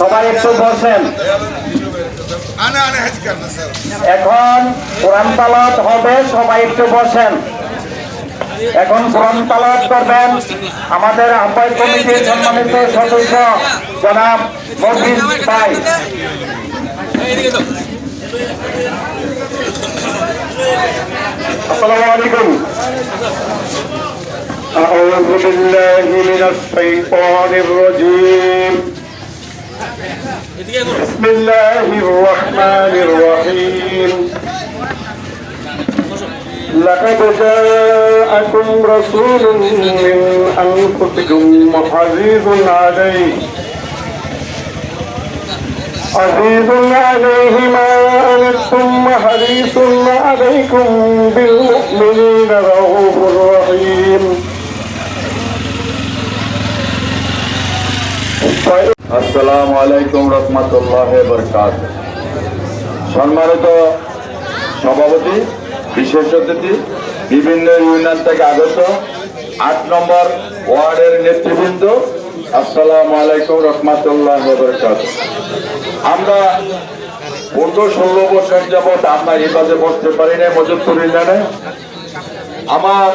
সবাই একটু বসেন। এখন কোরআন তালাত হবে সবাই একটু বসেন। এখন কোরআন তালাত করবেন। আমাদের আহ্বায়ক কমিটির সম্মানিত সদস্য জনাব মফিজ ভাই। আসসালামু আলাইকুম। أعوذ بالله من الشيطان الرجيم. بسم الله الرحمن الرحيم. لقد جاءكم رسول من أنفسكم عزيز عليه. عزيز عليه ما أنتم حريص عليكم بالمؤمنين رؤوف رحيم. আসসালামু আলাইকুম রহমতুল্লাহ বরকাত সম্মানিত সভাপতি, বিশেষ অতিথি, বিভিন্ন ইউনিয়ন থেকে আগত আট নম্বর ওয়ার্ডের নেতৃবৃন্দ, আসসালামু আলাইকুম রহমতুল্লাহ বরকাত আমরা পূর্ব ষোলো বছর যাবৎ আমরা এই কাজে বসতে পারি না মজুদপুর ইউনিয়নে আমার,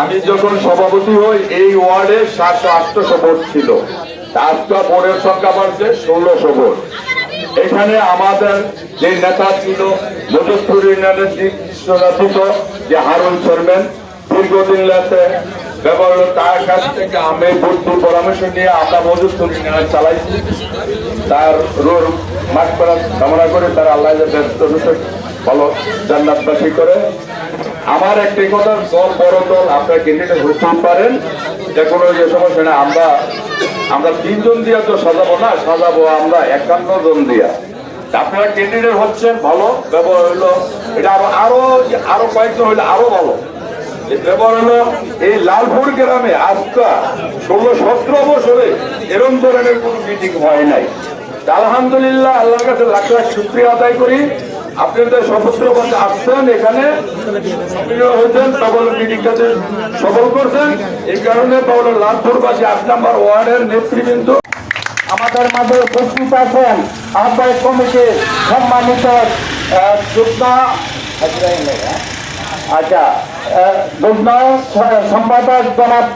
আমি যখন সভাপতি হই, এই ওয়ার্ডে সাতশো আটশো ভোট ছিল। আজকা বোর্ডের সংখ্যা বাড়ছে ষোলোশো ভোট। এখানে আমাদের যে নেতা ছিল মজুদপুর ইউনিয়নের দৃশ্যরাধিত যে হারুন চেয়ারম্যান, দীর্ঘদিন রাতে ব্যবহার তার কাছ থেকে আমি বুদ্ধি পরামর্শ নিয়ে আমরা মজুদপুর ইউনিয়ন চালাইছি। তার রোর মাঠ করার কামনা করে তার আল্লাহ ভালো জান্নাতবাসী করে। আমার একটি কথা, দল বড় দল, আপনার ক্যান্ডিডেট হতেই পারেন। যে কোনো যে সমস্যা আমরা আমরা তিনজন দিয়া তো সাজাবো না, সাজাবো আমরা, একান্ন জন দিয়া। আপনারা ক্যান্ডিডেট হচ্ছেন, ভালো, ব্যবহার হইল। এটা আরও আরও আরও কয়েকজন হইলে আরও ভালো। ব্যবহার হলো এই লালপুর গ্রামে আজকা ষোলো সতেরো বছরে এরম ধরনের কোনো মিটিং হয় নাই। আলহামদুলিল্লাহ, আল্লাহর কাছে লাখ লাখ শুক্রিয়া আদায় করি। আসছেন এখানে। হয়েছেন করছেন। এই কারণে লালপুরবাসী আমাদের মাঝে উপস্থিত আছেন আহ্বায়ক কমিটির সম্মানিত আচ্ছা সম্পাদক জনাব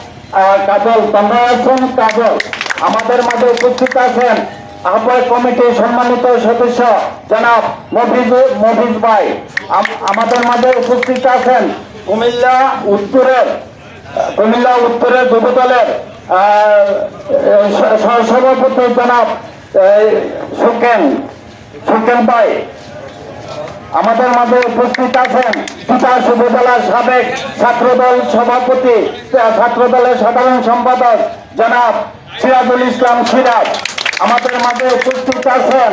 কাজল, তোমরা আছেন? কাজল, আমাদের মাঝে উপস্থিত আছেন আহ্বায়ক কমিটির সম্মানিত সদস্য জনাব মফিজ মফিজ ভাই। আমাদের মাঝে উপস্থিত আছেন কুমিল্লা উত্তরের কুমিল্লা উত্তরের যুব দলের সহসভাপতি জনাব সুকেন সুকেন ভাই। আমাদের মাঝে উপস্থিত আছেন পিতা যুবদলের সাবেক ছাত্রদল সভাপতি, ছাত্রদলের সাধারণ সম্পাদক জনাব সিরাজুল ইসলাম সিরাজ। আমাদের মাঝে উপস্থিত আছেন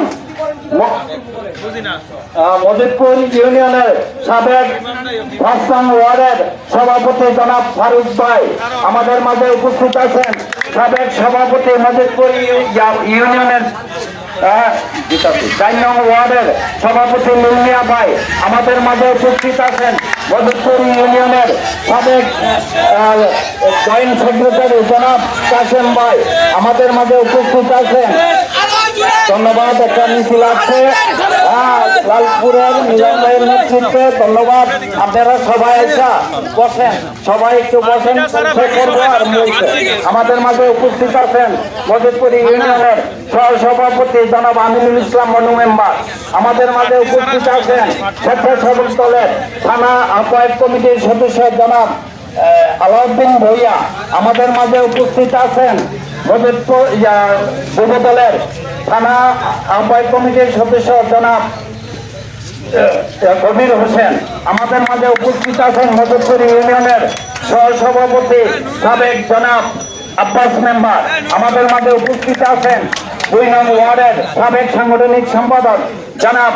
মজিদপুর ইউনিয়নের সাবেক পাঁচটাং ওয়ার্ডের সভাপতি জনাব ফারুক ভাই। আমাদের মাঝে উপস্থিত আছেন সাবেক সভাপতি মজিদপুর ইউ- ইউনিয়নের চার নং ওয়ার্ডের সভাপতি লুমিয়া ভাই। আমাদের মাঝে উপস্থিত আছেন মজিদপুর ইউনিয়নের সাবেক জয়েন্ট সেক্রেটারি জনাব কাসেম ভাই আমাদের মাঝে উপস্থিত আছেন। ধন্যবাদ, একটা মিছিল আছে। লালপুরের নিজাম ভাইয়ের নেতৃত্বে ধন্যবাদ। আপনারা সবাই এসা বসেন। সবাই একটু বসেন করব আর আমাদের মাঝে উপস্থিত আছেন মজিদপুর ইউনিয়নের সহসভাপতি জনাব আমিনুল ইসলাম মনু মেম্বার। আমাদের মাঝে উপস্থিত আছেন স্বেচ্ছাসেবক দলের থানা আহ্বায়ক কমিটির সদস্য জনাব আলাউদ্দিন ভৈয়া আমাদের মাঝে উপস্থিত আছেন মজিদপুর দলের থানা আহ্বায়ক কমিটির সদস্য জনাব কবির হোসেন। আমাদের মাঝে উপস্থিত আছেন মজুরপুর ইউনিয়নের সহসভাপতি সাবেক জনাব আব্বাস মেম্বার। আমাদের মাঝে উপস্থিত আছেন দুই নং ওয়ার্ডের সাবেক সাংগঠনিক সম্পাদক জনাব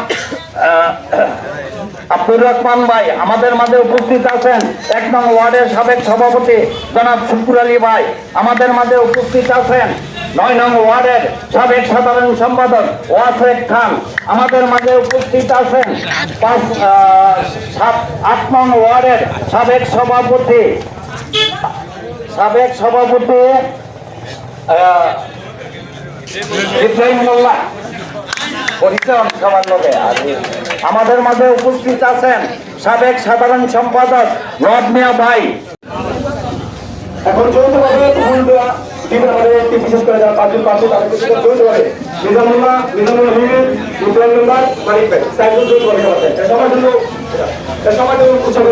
আব্দুর রহমান ভাই আমাদের মাঝে উপস্থিত আছেন। এক নং ওয়ার্ডের সাবেক সভাপতি জনাব শুকুর আলী ভাই আমাদের মাঝে উপস্থিত আছেন। নয় নং ওয়ার্ডের সাবেক সাধারণ সম্পাদক ওয়াসেক খান আমাদের মাঝে উপস্থিত আছেন। পাঁচ সাত আট নং ওয়ার্ডের সাবেক সভাপতি সাবেক সভাপতি আহ, ইব্রাহিম মোল্লা পরিচয় সবার লোকে আর আমাদের মাঝে উপস্থিত আছেন সাবেক সাধারণ সম্পাদক রব মিয়া ভাই। এখন যৌথভাবে ফুল দেওয়া বিশেষ করে যারা পাঁচজন পাঁচশো তাদেরকে যৌথভাবে নিজামুল্লাহ নিজামুল্লাহ হিমেদ উদ্যান মেম্বার মালিক ভাই চারজন যৌথভাবে সবার জন্য সবার জন্য উৎসব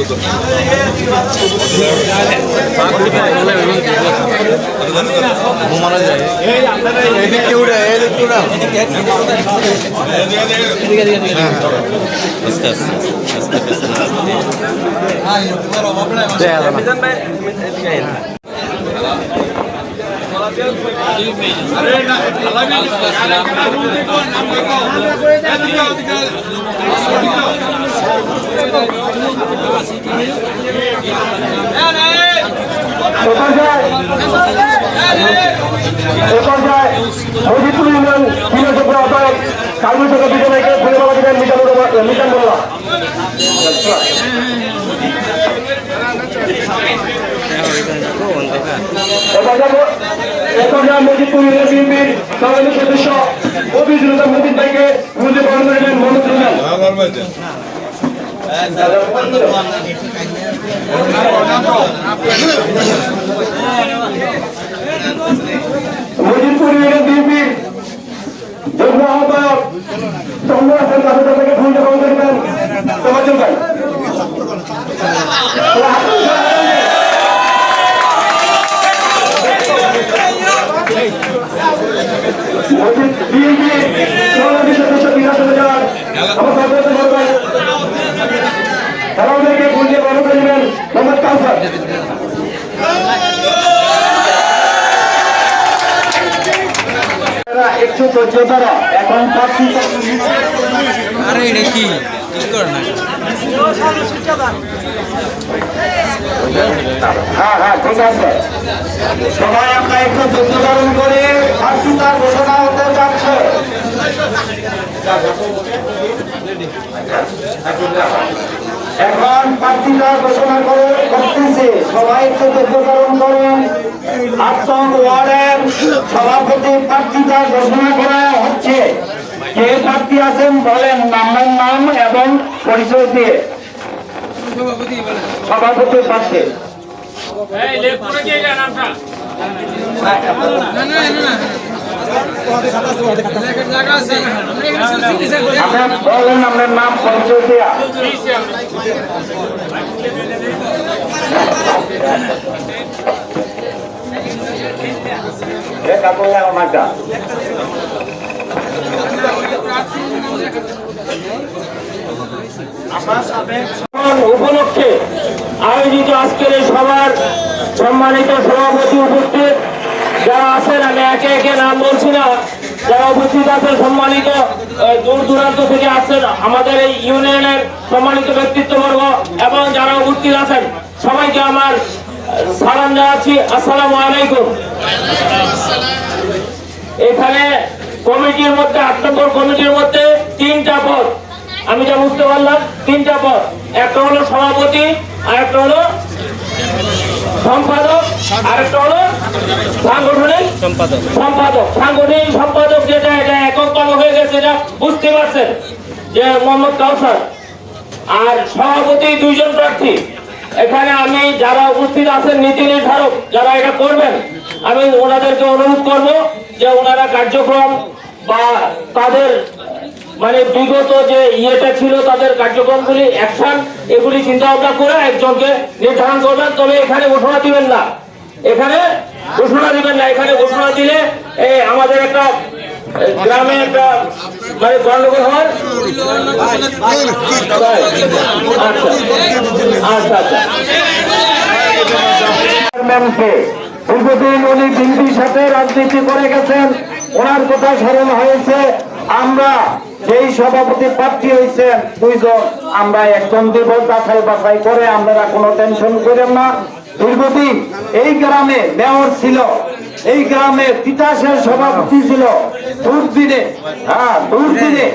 করা হয়েছে আমরা পাঁচজন থেকে। এপর্যায়ে এপর্যায়ে মজিদুল ইউনিয়ন বিনোদপুর আহ্বায়ক কালমি থেকে বিজয়কে পরিবাবা দিলেন মিজানুর মিজান মোল্লা এপর্যায়ে এপর্যায়ে মজিদপুর বিএনপির সংগ্রামী সদস্য অভিযোগ মজিদ ভাইকে পালন করিলেন মোহাম্মদ রুমান আমার বাজে মজিদপুর বিএনপির যুগ্ম থেকে করিলেন তোমার ভাই বিএনপি সভাপতি সদস্য বিরাট হাজার প্রার্থী আরে এটা কি? হ্যাঁ হ্যাঁ ঠিক আছে সবাই আমরা একটু ধৈর্য ধারণ করে তার ঘোষণা হতে যাচ্ছে এখন প্রার্থীটা ঘোষণা করে করতেছে সবাই ধৈর্য ধারণ করেন। আটজন ওয়ার্ডের সভাপতি প্রার্থীটা ঘোষণা করা হচ্ছে। কে প্রার্থী আছেন বলেন নামের নাম এবং পরিচয় দিয়ে। সভাপতি প্রার্থী না না না। বলেন আপনার নাম উপলক্ষে আয়োজিত আজকের এই সভার সম্মানিত সভাপতি উপস্থিত যারা আছেন, আমি একে একে নাম বলছি না, যারা উপস্থিত আছেন, সম্মানিত দূর দূরান্ত থেকে আসছেন, আমাদের এই ইউনিয়নের সম্মানিত ব্যক্তিত্ববর্গ এবং যারা উপস্থিত আছেন, সবাইকে আমার সালাম জানাচ্ছি, আসসালামু আলাইকুম। এখানে কমিটির মধ্যে, আট নম্বর কমিটির মধ্যে তিনটা পদ, আমি যা বুঝতে পারলাম, তিনটা পদ। একটা হলো সভাপতি আর একটা হলো সম্পাদক আর একটা হলো সাংগঠনিক সম্পাদক। সম্পাদক। সাংগঠনিক সম্পাদক যেটা এটা এককতম হয়ে গেছে এটা বুঝতে পারছেন যে মোহাম্মদ কাউসার আর সভাপতি দুইজন প্রার্থী। এখানে আমি যারা উপস্থিত আছেন নীতি নির্ধারক যারা এটা করবেন আমি ওনাদেরকে অনুরোধ করব যে ওনারা কার্যক্রম বা তাদের মানে বিগত যে ইয়েটা ছিল তাদের কার্যক্রমগুলি অ্যাকশন এগুলি চিন্তা ভাবনা করে একজনকে নির্ধারণ করবেন। তবে এখানে ঘোষণা দিবেন না। এখানে ঘোষণা দিবেন না, এখানে ঘোষণা দিলে আমাদের একটা গ্রামে একটা মানে গন্ডগোল হওয়ার আচ্ছা আচ্ছা আচ্ছা। দীর্ঘদিন উনি বিএনপির সাথে রাজনীতি করে গেছেন, ওনার কথা স্মরণ হয়েছে, আমরা যেই সভাপতি প্রার্থী হয়েছেন, দুইজন, আমরা একজন দিব যাচাই বাছাই করে আপনারা কোনো টেনশন করেন না। দীর্ঘদিন এই গ্রামে মেয়র ছিল এই গ্রামে তিতাসের সভাপতি ছিল। দুর্দিনে হ্যাঁ দুর্দিনে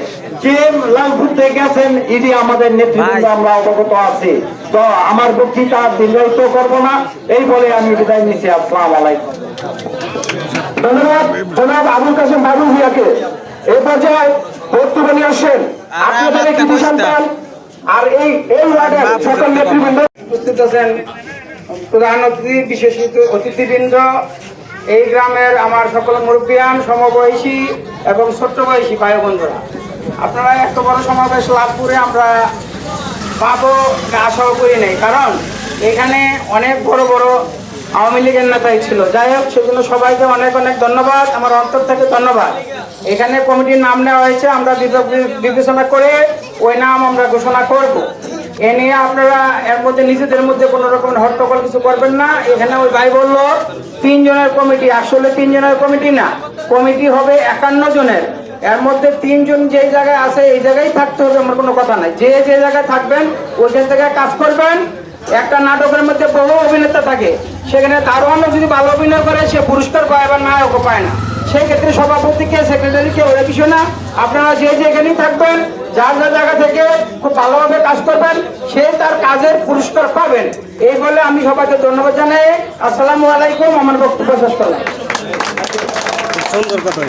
যে লালপুরতে গেছেন ইডি আমাদের নেতৃত্বে আমরা অবগত আছি। তো আমার বক্তৃতা দীর্ঘায়িত করব না। এই বলে আমি বিদায় নিচ্ছি। আসসালাম আলাইকুম। ধন্যবাদ। জনাব আবুল কাসেম বাবুল ভুইয়াকে। এই পর্যায়ে বক্তব্য নিয়ে আসছেন আপনাদের একটি সন্তান আর এই এই ওয়ার্ডের সকল নেতৃবৃন্দ উপস্থিত আছেন। প্রধান অতিথি বিশেষিত অতিথিবৃন্দ, এই গ্রামের আমার সকল মুরব্বিয়ান, সমবয়সী এবং ছোট্ট বয়সী ভাই বন্ধুরা। আপনারা এত বড় সমাবেশ লাভ করে আমরা পাবো আশাও করি নাই, কারণ এখানে অনেক বড় বড় আওয়ামী লীগের নেতাই ছিল। যাই হোক, সেজন্য সবাইকে অনেক অনেক ধন্যবাদ, আমার অন্তর থেকে ধন্যবাদ। এখানে কমিটির নাম নেওয়া হয়েছে, আমরা বিবেচনা করে ওই নাম আমরা ঘোষণা করব। এ নিয়ে আপনারা এর মধ্যে নিজেদের মধ্যে কোনো রকম হট্টগোল কিছু করবেন না। এখানে ওই ভাই বলল, তিনজনের কমিটি, আসলে তিনজনের কমিটি না। কমিটি হবে একান্ন জনের। এর মধ্যে তিনজন যেই জায়গায় আছে, এই জায়গায় থাকতে হবে, আমার কোনো কথা নাই। যে যে জায়গায় থাকবেন, ওইখান থেকে কাজ করবেন। একটা নাটকের মধ্যে বহু অভিনেতা থাকে। সেখানে দারোয়ানও যদি ভালো অভিনয় করে, সে পুরস্কার পায় বা নায়কও পায় না। সেই ক্ষেত্রে সভাপতিকে সেক্রেটারিকে ওই বিষয় না। আপনারা যে যেখানেই থাকবেন যার যার জায়গা থেকে খুব ভালোভাবে কাজ করবেন, সে তার কাজের পুরস্কার পাবেন। এই বলে আমি সবাইকে ধন্যবাদ জানাই। আসসালামু আলাইকুম, আমার বক্তব্য শেষ করলাম। সুন্দর কথা